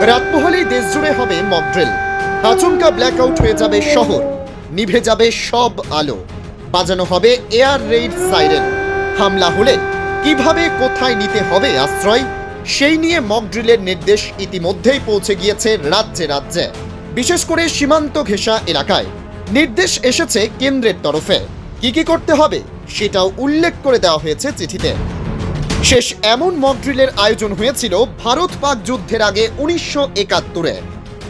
রাত পোহালেই দেশ জুড়ে হবে মকড্রিল আচমকা ব্ল্যাকআউট হয়ে যাবে শহর, নিভে যাবে সব আলো। বাজানো হবে এয়ার রেইড সাইরেন হামলা হলে কীভাবে কোথায় নিতে হবে আশ্রয়? সেই নিয়ে মকড্রিলের নির্দেশ ইতিমধ্যেই পৌঁছে গিয়েছে রাজ্যে রাজ্যে। বিশেষ করে সীমান্ত ঘেঁষা এলাকায়। নির্দেশ এসেছে কেন্দ্রের তরফে। কি কি করতে হবে সেটাও উল্লেখ করে দেওয়া হয়েছে চিঠিতে। শেষ এমন মকড্রিলের আয়োজন হয়েছিল ভারত পাক যুদ্ধের আগে উনিশশো একাত্তরে।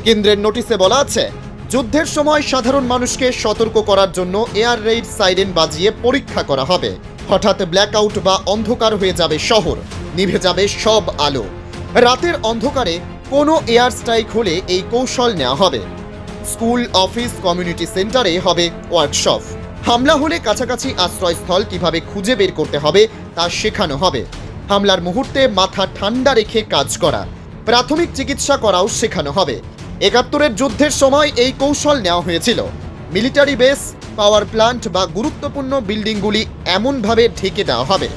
কেন্দ্রের নোটিশে বলা আছে, যুদ্ধের সময় সাধারণ মানুষকে সতর্ক করার জন্য এয়ার রেইড সাইরেন বাজিয়ে পরীক্ষা করা হবে। হঠাৎ ব্ল্যাকআউট বা অন্ধকার হয়ে যাবে শহর, নিভে যাবে সব আলো। রাতের অন্ধকারে কোনো এয়ার স্ট্রাইক হলে এই কৌশল নেওয়া হবে। স্কুল, অফিস কমিউনিটি সেন্টারে হবে ওয়ার্কশপ হামলা হলে কাছাকাছি আশ্রয়স্থল কীভাবে খুঁজে বের করতে হবে তা শেখানো হবে। হামলার মুহূর্তে মাথা ঠান্ডা রেখে কাজ করা। প্রাথমিক চিকিৎসা করাও শেখানো হবে। একাত্তরের যুদ্ধের সময় এই কৌশল নেওয়া হয়েছিল। মিলিটারি বেস, পাওয়ার প্ল্যান্ট বা গুরুত্বপূর্ণ বিল্ডিংগুলি এমনভাবে ঢেকে দেওয়া হবে,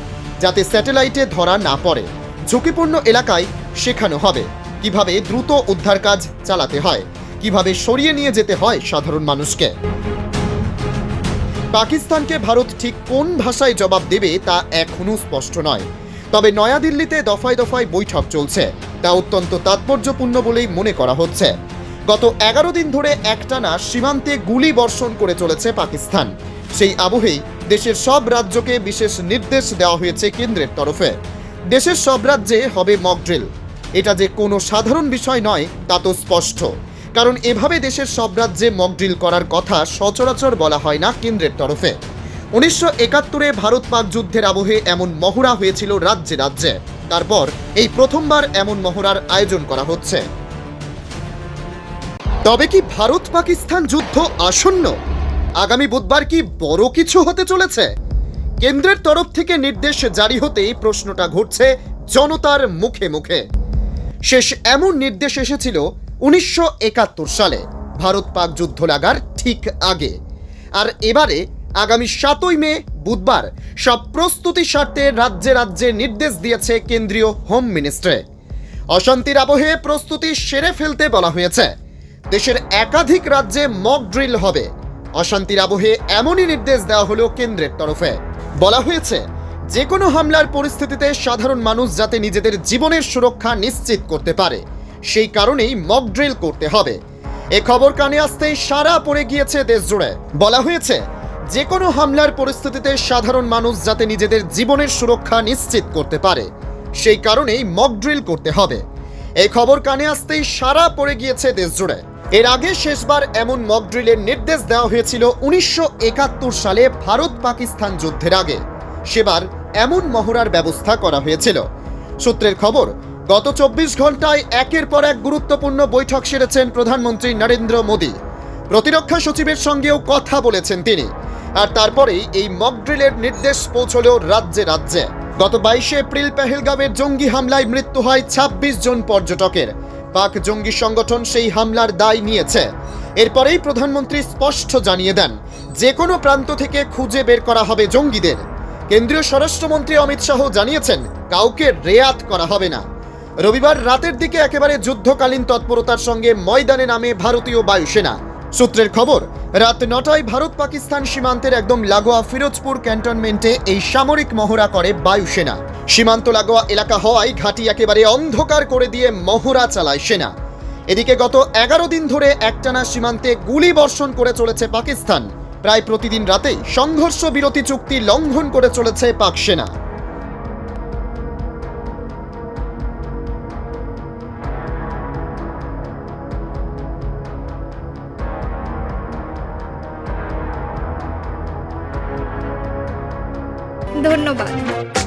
যাতে স্যাটেলাইটে ধরা না পড়ে। ঝুঁকিপূর্ণ এলাকায় শেখানো হবে কীভাবে দ্রুত উদ্ধার কাজ চালাতে হয়, কীভাবে সরিয়ে নিয়ে যেতে হয় সাধারণ মানুষকে। পাকিস্তানকে ভারত ঠিক কোন ভাষায় জবাব দেবে তা এখনও স্পষ্ট নয়। তবে নয়াদিল্লিতে দফায় দফায় বৈঠক চলছে। তা অত্যন্ত তাৎপর্যপূর্ণ বলেই মনে করা হচ্ছে। গত এগারো দিন ধরে একটানা সীমান্তে গুলি বর্ষণ করে চলেছে পাকিস্তান। সেই আবহেই দেশের সব রাজ্যকে বিশেষ নির্দেশ দেওয়া হয়েছে কেন্দ্রের তরফে। দেশের সব রাজ্যে হবে মকড্রিল এটা যে কোনো সাধারণ বিষয় নয়, তা তো স্পষ্ট। কারণ এভাবে দেশের সব রাজ্যে মকড্রিল করার কথা সচরাচর বলা হয় না কেন্দ্রের তরফে। উনিশশো একাত্তরে ভারত পাক যুদ্ধের আবহে এমন মহড়া হয়েছিল রাজ্যে রাজ্যে। তারপর এই প্রথমবার এমন মহড়ার আয়োজন করা হচ্ছে। তবে কি ভারত পাকিস্তান যুদ্ধ আসন্ন? আগামী বুধবার কি বড় কিছু হতে চলেছে? কেন্দ্রের তরফ থেকে নির্দেশ জারি হতেই প্রশ্নটা ঘটছে জনতার মুখে মুখে। শেষ এমন নির্দেশ এসেছিল উনিশশো একাত্তর সালে। ভারত পাক যুদ্ধ লাগার ঠিক আগে। আর এবারে আগামী সাতই মে বুধবার সব প্রস্তুতি স্বার্থে রাজ্যে রাজ্যে নির্দেশ দিয়েছে কেন্দ্রীয় হোম মিনিস্ট্রে। অশান্তির আবহে প্রস্তুতি সেরে ফেলতে বলা হয়েছে। দেশের একাধিক রাজ্যে মক ড্রিল হবে। অশান্তির আবহে এমনই নির্দেশ দেওয়া হলো কেন্দ্রের তরফে। বলা হয়েছে যে কোনো হামলার পরিস্থিতিতে সাধারণ মানুষ যাতে নিজেদের জীবনের সুরক্ষা নিশ্চিত করতে পারে, সেই কারণেই মক ড্রিল করতে হবে। এ খবর কানে আসতেই সারা পড়ে গিয়েছে দেশ জুড়ে বলা হয়েছে যে কোনো হামলার পরিস্থিতিতে সাধারণ মানুষ যাতে নিজেদের জীবনের সুরক্ষা নিশ্চিত করতে পারে, সেই কারণেই মক ড্রিল করতে হবে। এই খবর কানে আসতেই সারা পড়ে গিয়েছে দেশ জুড়ে। এর আগে শেষবার এমন মক ড্রিলের নির্দেশ দেওয়া হয়েছিল উনিশশো একাত্তর সালে ভারত পাকিস্তান যুদ্ধের আগে। সেবার এমন মহড়ার ব্যবস্থা করা হয়েছিল। সূত্রের খবর, গত চব্বিশ ঘন্টায় একের পর এক গুরুত্বপূর্ণ বৈঠক সেরেছেন প্রধানমন্ত্রী নরেন্দ্র মোদী। প্রতিরক্ষা সচিবের সঙ্গেও কথা বলেছেন তিনি। আর তারপরেই এই মকড্রিলের নির্দেশ পৌঁছল রাজ্যে রাজ্যে। গত বাইশে এপ্রিল পেহেলগামের জঙ্গি হামলায় মৃত্যু হয় ২৬ জন পর্যটকের। পাক জঙ্গি সংগঠন সেই হামলার দায় নিয়েছে। এরপরেই প্রধানমন্ত্রী স্পষ্ট জানিয়ে দেন যে কোনো প্রান্ত থেকে খুঁজে বের করা হবে জঙ্গিদের। কেন্দ্রীয় স্বরাষ্ট্রমন্ত্রী অমিত শাহ জানিয়েছেন, কাউকে রেয়াত করা হবে না। রবিবার রাতের দিকে একেবারে যুদ্ধকালীন তৎপরতার সঙ্গে ময়দানে নামে ভারতীয় বায়ুসেনা। সূত্রের খবর, রাত নটায় ভারত পাকিস্তান সীমান্তের একদম লাগোয়া ফিরোজপুর ক্যান্টনমেন্টে এই সামরিক মহড়া করে বায়ুসেনা সীমান্ত লাগোয়া এলাকা হওয়ায় ঘাঁটি একেবারে অন্ধকার করে দিয়ে মহড়া চালায় সেনা। এদিকে গত এগারো দিন ধরে একটানা সীমান্তে গুলি বর্ষণ করে চলেছে পাকিস্তান। প্রায় প্রতিদিন রাতেই সংঘর্ষ বিরতি চুক্তি লঙ্ঘন করে চলেছে পাক সেনা। ধন্যবাদ।